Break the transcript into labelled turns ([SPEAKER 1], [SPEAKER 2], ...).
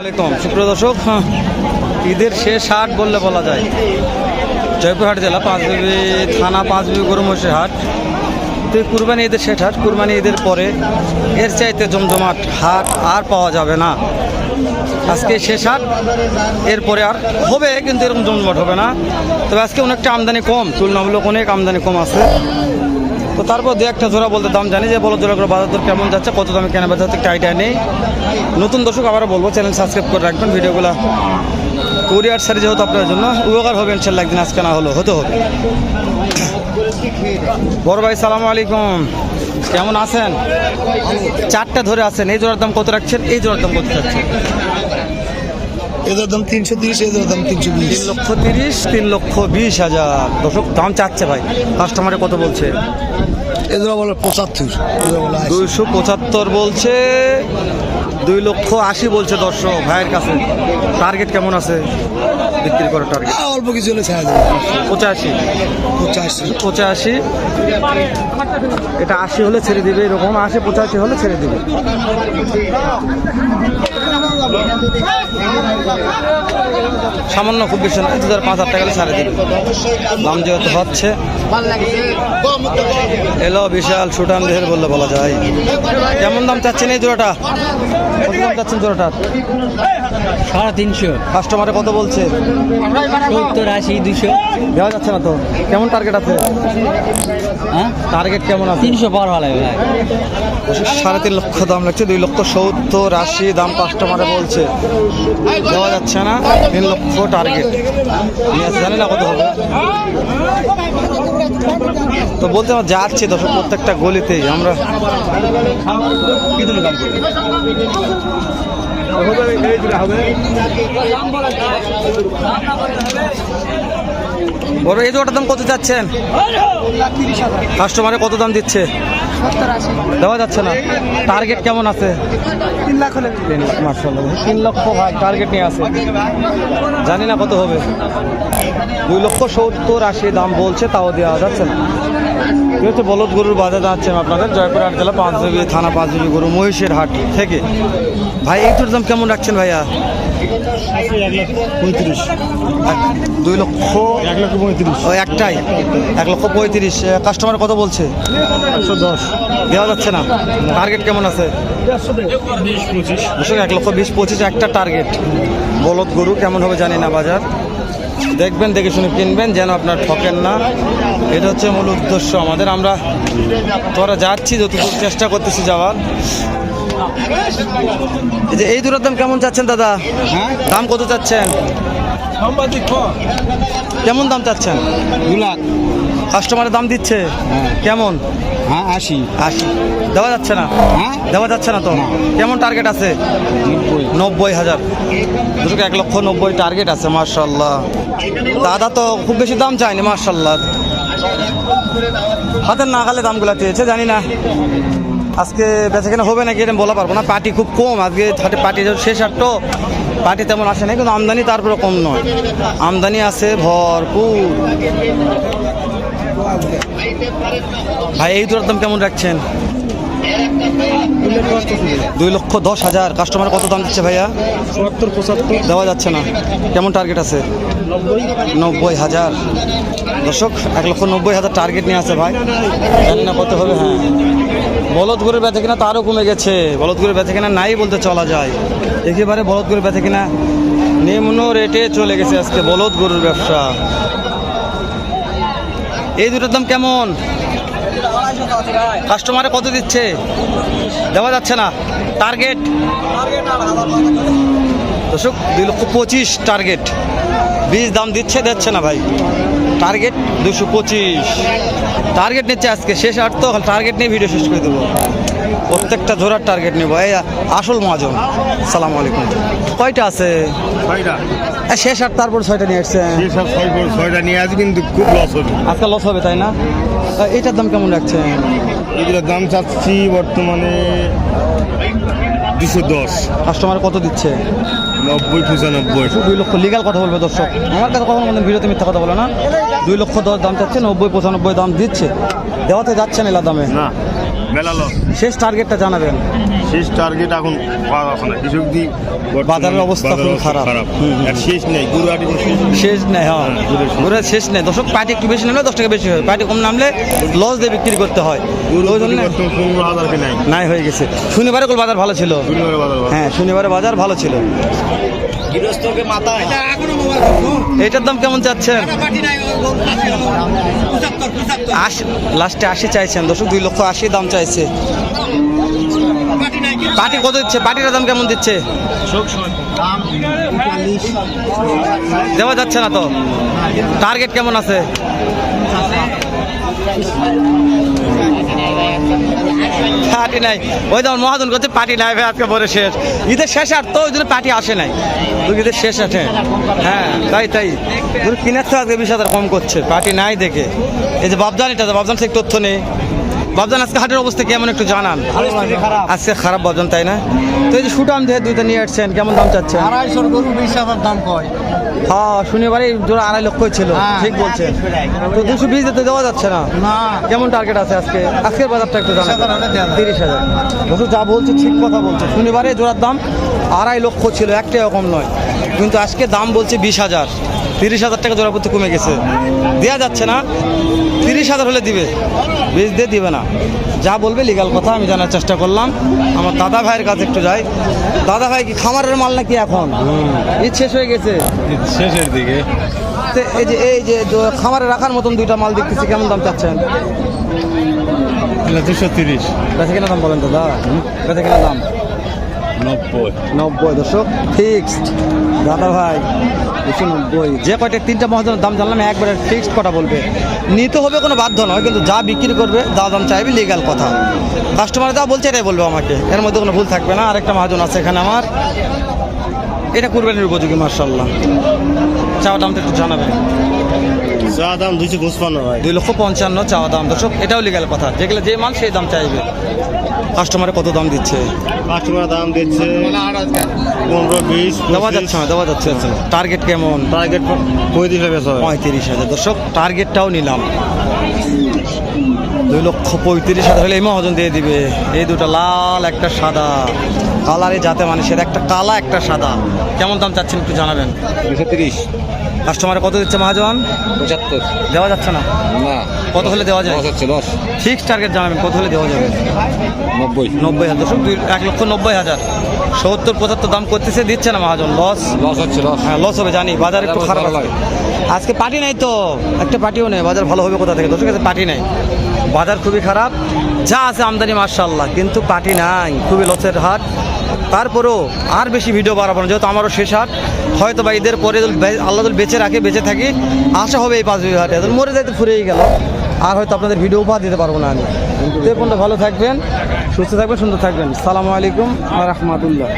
[SPEAKER 1] আলাইকুম। সুপ্রিয় দর্শক হ্যাঁ, ঈদের শেষ হাট বললে বলা যায়। জয়পুরহাট জেলা পাঁচবিবি থানা পাঁচবিবি গরু মহিষের হাট। তো কুরবানি ঈদের শেষ হাট কুরবানি ঈদের পরে এর চাইতে জমজমাট হাট আর পাওয়া যাবে না। আজকে শেষ হাট এরপরে আর হবে কিন্তু এরকম জমজমাট হবে না। তবে আজকে অনেকটা আমদানি কম তুলনামূলক অনেক আমদানি কম আছে। তো তারপর দু একটা জোড়া বলতে দাম জানি যে বলো জোড়াগুলো বাজার দর কেমন যাচ্ছে, কত দামে কেনা বেচা হচ্ছে একটা আইডিয়া নেই। নতুন দর্শক আবারও বলব চ্যানেল সাবস্ক্রাইব করে রাখবেন, ভিডিওগুলো কুরিয়ার সারি যেহেতু আপনার জন্য, উপকার হবে ইনশাল্লাহ একদিন আজকে না হলো হতে হবে। বড় ভাই, সালাম আলাইকুম। কেমন আছেন? চারটা ধরে আছেন, এই জোড়ার দাম কত রাখছেন? এই জোড়ার দাম কত রাখছেন
[SPEAKER 2] এদের দাম তিনশো তিরিশ এদের দাম তিনশো বিশ।
[SPEAKER 1] তিন লক্ষ তিরিশ তিন লক্ষ বিশ হাজার। দর্শক দাম চাচ্ছে ভাই। কাস্টমারে কত বলছে?
[SPEAKER 2] এদের বলে পঁচাত্তর।
[SPEAKER 1] দুইশো পঁচাত্তর বলছে। দুই লক্ষ আশি বলছে দর্শক ভাইয়ের কাছে। টার্গেট কেমন আছে? বিক্রি করার টার্গেট
[SPEAKER 2] অল্প কিছু হলে ছেড়ে দেবে
[SPEAKER 1] পঁচাশি।
[SPEAKER 2] পঁচাশি।
[SPEAKER 1] পঁচাশি। এটা আশি হলে ছেড়ে দিবে এরকম। আশি পঁচাশি হলে ছেড়ে দিবে। সামান্য খুব বেশি না দু হাজার পাঁচ হাজার টাকা ছাড়ে দিবে। দাম যেহেতু হচ্ছে এলো বিশাল সুটান দেহের বললে বলা যায়। কেমন দাম চাচ্ছেন এই জোড়াটা? কত দাম চাচ্ছেন জোড়াটার?
[SPEAKER 3] সাড়ে তিনশো।
[SPEAKER 1] কাস্টমারে কত বলছে?
[SPEAKER 3] সত্তর আশি দুশো
[SPEAKER 1] দেওয়া যাচ্ছে না তো। কেমন টার্গেট আছে?
[SPEAKER 3] হ্যাঁ?
[SPEAKER 1] টার্গেট কেমন আছে?
[SPEAKER 3] তিনশো পার হলে ভাই।
[SPEAKER 1] সাড়ে তিন লক্ষ দাম লাগছে দুই লক্ষ সত্তর আশি দাম কাস্টমারে বলছে, দেওয়া যাচ্ছে না, তিন লক্ষ টার্গেট জানি না কত হবে তো বলতে আমরা যাচ্ছি দর্শক, প্রত্যেকটা গলিতেই আমরা করবে? ওর এই জোটার দাম কত যাচ্ছেন কাস্টমারে কত দাম দিচ্ছে? দেওয়া যাচ্ছে না। টার্গেট কেমন আছে? তিন লাখ হলে মার্শাল্লাহ তিন লক্ষ ভাই টার্গেট নিয়ে আছে। জানি না কত হবে। দুই লক্ষ সত্তর আশি দাম বলছে তাও দেওয়া যাচ্ছে না। কি হচ্ছে বলদ গরুর বাজার যাচ্ছেন আপনাদের। জয়পুরহাট জেলা পাঁচজবি থানা পাঁচজবি গরু মহিষের হাট থেকে। ভাই এইটার দাম কেমন রাখছেন ভাইয়া?
[SPEAKER 2] পঁয়ত্রিশ।
[SPEAKER 1] এক- দুই লক্ষ
[SPEAKER 2] এক লক্ষ পঁয়ত্রিশ।
[SPEAKER 1] ও একটাই। এক লক্ষ পঁয়ত্রিশ। কাস্টমার কত বলছে?
[SPEAKER 2] একশো দশ।
[SPEAKER 1] দেওয়া যাচ্ছে না। টার্গেট কেমন আছে?
[SPEAKER 2] পঁচিশ
[SPEAKER 1] এক লক্ষ বিশ পঁচিশ একটা টার্গেট বলদ গরু কেমন হবে জানি না বাজার। দেখবেন দেখে শুনে কিনবেন যেন আপনার ঠকেন না। এটা হচ্ছে মূল উদ্দেশ্য আমাদের। আমরা তোরা যাচ্ছি যতটুকু চেষ্টা করতেছি যাওয়ার। যে এই দুটোর দাম কেমন চাচ্ছেন দাদা? দাম কত চাচ্ছেন? কেমন দাম চাচ্ছেন?
[SPEAKER 2] দু লাখ।
[SPEAKER 1] কাস্টমারের দাম দিচ্ছে? কেমন?
[SPEAKER 2] হ্যাঁ আশি।
[SPEAKER 1] আশি। দেওয়া যাচ্ছে না?
[SPEAKER 2] হ্যাঁ?
[SPEAKER 1] দেওয়া যাচ্ছে না তো? কেমন টার্গেট আছে?
[SPEAKER 2] নব্বই।
[SPEAKER 1] নব্বই হাজার। দুশো এক লক্ষ নব্বই টার্গেট আছে মার্শাল্লাহ দাদা তো খুব বেশি দাম চায়নি মার্শাল্লাহ হাতের নাগালে দামগুলো চেয়েছে জানি না। আজকে বেচা কেনা হবে নাকি এটা বলা পারব না। পার্টি খুব কম। আজকে হাটে পার্টি শেষ হাট তো পার্টি তেমন আসে না কিন্তু আমদানি তারপরে কম নয়। আমদানি আছে ভরপুর। ভাই এই দূরের দাম কেমন রাখছেন? দুই লক্ষ দশ হাজার। কাস্টমার কত দাম দিচ্ছে ভাইয়া?
[SPEAKER 2] চুয়াত্তর পঁচাত্তর।
[SPEAKER 1] দেওয়া যাচ্ছে না। কেমন টার্গেট আছে? নব্বই। হাজার। দর্শক এক লক্ষ নব্বই হাজার টার্গেট নিয়ে আছে ভাই। জানি না কত হবে হ্যাঁ। বলদ গরুর বেচা কিনা তারও কমে গেছে। বলদ গরুর বেচা কিনা নাই বলতে চলা যায়। একেবারে বলদ গরুর বেচা কিনা নিম্ন রেটে চলে গেছে আজকে বলদ গরুর ব্যবসা। এই দুটোর দাম কেমন? কাস্টমারে কত দিচ্ছে? দেওয়া যাচ্ছে না। টার্গেট দর্শক, দুই লক্ষ পঁচিশ টার্গেট বীজ দাম দিচ্ছে দিচ্ছে না ভাই। টার্গেট দুশো পঁচিশ। টার্গেট নিচ্ছে আজকে শেষ আর তো টার্গেট নিয়ে ভিডিও শেষ করে দেবো। প্রত্যেকটা জোড়ার টার্গেট নেব। এই আসল মহাজন সালাম আলাইকুম। কয়টা আছে? শেষ আর তারপর ছয়টা নিয়ে
[SPEAKER 2] ছয় ছয়টা নিয়ে আসি কিন্তু খুব লস হবে।
[SPEAKER 1] আজকাল লস হবে তাই না? এটার দাম কেমন রাখছে
[SPEAKER 2] এগুলোর দাম চাচ্ছি বর্তমানে দুশো দশ।
[SPEAKER 1] কাস্টমার কত দিচ্ছে?
[SPEAKER 2] নব্বই পঁচানব্বই
[SPEAKER 1] দুই লক্ষ লিগাল কথা বলবে দর্শক। আমার কাছে কখনো কোনো ভিডিওতে মিথ্যা কথা বলে না। দুই লক্ষ দশ দাম চাচ্ছে নব্বই পঁচানব্বই দাম দিচ্ছে। দেওয়াতে যাচ্ছে না এলা দামে।
[SPEAKER 2] না। মেলা লস
[SPEAKER 1] শেষ টার্গেটটা জানাবেন।
[SPEAKER 2] শেষ টার্গেট এখন পাওয়া যাচ্ছে না। কৃষক দি
[SPEAKER 1] বাজারের অবস্থা খুব খারাপ।
[SPEAKER 2] আর শেষ নেই। কোনো শেষ নেই।
[SPEAKER 1] হ্যাঁ।
[SPEAKER 2] হ্যাঁ, শেষ।
[SPEAKER 1] নেই। দর্শক পার্টি একটু বেশি নামলে দশ টাকা বেশি হয়। পার্টি কম নামলে লস দিয়ে বিক্রি করতে হয়।
[SPEAKER 2] গুরু
[SPEAKER 1] ওই জন্য
[SPEAKER 2] নাই?
[SPEAKER 1] হয়ে গেছে। শনিবারে বাজার ভালো ছিল। হ্যাঁ শনিবারে বাজার ভালো ছিল।
[SPEAKER 3] গৃহস্থকে মাথা
[SPEAKER 1] এটার দাম কেমন চাচ্ছেন? আশি লাস্টে আশি চাইছেন দর্শক দুই লক্ষ আশি দাম চাইছে। পার্টি কত দিচ্ছে? পার্টির দাম কেমন দিচ্ছে? দেওয়া যাচ্ছে না তো? টার্গেট কেমন আছে? পার্টি নাই। ওই যেমন মহাজন করছে পার্টি নাই ভাই, আজকে বলে শেষ। ঈদের শেষ আর তো ওই জন্য পার্টি আসে নাই। তুই ঈদের শেষ আছে। হ্যাঁ তাই তাই। ধরো কিনার তো আজকে বিশ হাজার কম করছে। পার্টি নাই দেখে। এই যে বাবজান এটা বাবজান থেকে তথ্য নেই। বাবজান আজকে হাটের অবস্থা কেমন একটু জানান? আজকে খারাপ বাবজান তাই না? তো এই যে সুটাম দিয়ে দুইটা নিয়ে আসছেন কেমন দাম চাচ্ছেন?
[SPEAKER 3] আড়াইশোর গরু বিশ হাজার দাম কয়।
[SPEAKER 1] হ্যাঁ শনিবারে জোড়া আড়াই লক্ষই ছিল।
[SPEAKER 3] হ্যাঁ।
[SPEAKER 1] ঠিক বলছেন। তো দুশো বিশ দিতে দেওয়া যাচ্ছে না?
[SPEAKER 3] না।
[SPEAKER 1] কেমন টার্গেট আছে আজকে? আজকের বাজারটা একটু
[SPEAKER 3] যাবে।
[SPEAKER 1] তিরিশ হাজার। যা বলছে ঠিক কথা বলছে। শনিবারে জোড়ার দাম আড়াই লক্ষ ছিল একটা রকম নয়। কিন্তু আজকে দাম বলছে বিশ হাজার। তিরিশ হাজার টাকা জোড়া প্রতি কমে গেছে। দেওয়া যাচ্ছে না। তিরিশ হাজার হলে দিবে। বিশ দিয়ে দিবে না। যা বলবে লিগাল কথা আমি জানার চেষ্টা করলাম। আমার দাদা ভাইয়ের কাছে একটু যাই। দাদা ভাই কি খামারের মাল নাকি এখন? ঈদ শেষ হয়ে গেছে।
[SPEAKER 2] শেষের দিকে।
[SPEAKER 1] তো এই যে এই যে খামারে রাখার মতন দুইটা মাল দেখতেছি কেমন দাম চাচ্ছেন?
[SPEAKER 2] দুশো তিরিশ।
[SPEAKER 1] বেচা কেনা দাম বলেন দাদা। বেচা কেনা দাম?
[SPEAKER 2] নব্বই।
[SPEAKER 1] নব্বই দশক ফিক্সড। দাদা ভাই দুশো নব্বই। যে কয়টা তিনটা মহাজনের দাম জানলাম একবারে ফিক্সড কটা বলবে। নিতে হবে কোনো বাধ্য নয় কিন্তু যা বিক্রি করবে যা দাম চাইবে লিগাল কথা। কাস্টমার যা বলছে এটাই বলবে আমাকে। এর মধ্যে কোনো ভুল থাকবে না। আরেকটা মহাজন আছে এখানে আমার। এটা কুরবানির উপযোগী মার্শাল্লাহ চাওয়া দামটা একটু জানাবেন।
[SPEAKER 2] চা দাম দুইশো পঁচপান্ন হয়
[SPEAKER 1] দুই লক্ষ পঞ্চান্ন চাওয়া দাম। দর্শক এটাও লিগাল কথা। যেগুলো যে মাল সেই দাম চাইবে। কাস্টমারে কত দাম দিচ্ছে?
[SPEAKER 2] কাস্টমার দাম দিচ্ছে পনেরো বিশ
[SPEAKER 1] দেওয়া যাচ্ছে না দেওয়া যাচ্ছে আচ্ছা। টার্গেট কেমন?
[SPEAKER 2] টার্গেট পঁয়ত্রিশ হাজার
[SPEAKER 1] পঁয়ত্রিশ হাজার। দর্শক টার্গেটটাও নিলাম। দুই লক্ষ পঁয়ত্রিশ হাজার হলে এই মহাজন দিয়ে দিবে। এই দুটা লাল একটা সাদা। কালারে যাতে মানুষের একটা কালা একটা সাদা। কেমন দাম চাচ্ছেন একটু জানাবেন?
[SPEAKER 3] দুশো তিরিশ।
[SPEAKER 1] কাস্টমারে কত দিচ্ছে মহাজন?
[SPEAKER 3] পঁচাত্তর।
[SPEAKER 1] দেওয়া যাচ্ছে না?
[SPEAKER 3] না।
[SPEAKER 1] কত হলে দেওয়া যায়?
[SPEAKER 3] হচ্ছে দশ।
[SPEAKER 1] ফিক্স টার্গেট জানাবেন কত হলে দেওয়া যাবে?
[SPEAKER 3] নব্বই।
[SPEAKER 1] নব্বই হাজার। দুই এক লক্ষ নব্বই হাজার। সত্তর পঁচাত্তর দাম করতেছে দিচ্ছে না মহাজন। লস
[SPEAKER 3] লস হচ্ছে লস
[SPEAKER 1] হ্যাঁ লস হবে জানি। বাজার একটু খারাপ লাগে। আজকে পার্টি নাই তো? একটা পার্টিও নেই। বাজার ভালো হবে কোথা থেকে? দর্শক কাছে পার্টি নাই। বাজার খুবই খারাপ। যা আছে আমদানি মার্শাল্লাহ কিন্তু পার্টি নাই। খুবই লসের হাট তারপরেও আর বেশি ভিডিও বাড়াবো না, যেহেতু আমারও শেষ হাট। হয়তো বা ঈদের পরে আল্লাহ বেঁচে রাখে, বেঁচে থাকি, আশা হবে এই পাঁচ বিঘা হাটে। মরে যাইতে ফুরেই গেল। আর হয়তো আপনাদের ভিডিও উপহার দিতে পারব না আমি। তো ভালো থাকবেন, সুস্থ থাকবেন, সুন্দর থাকবেন। সালামু আলাইকুম রহমতুল্লাহ।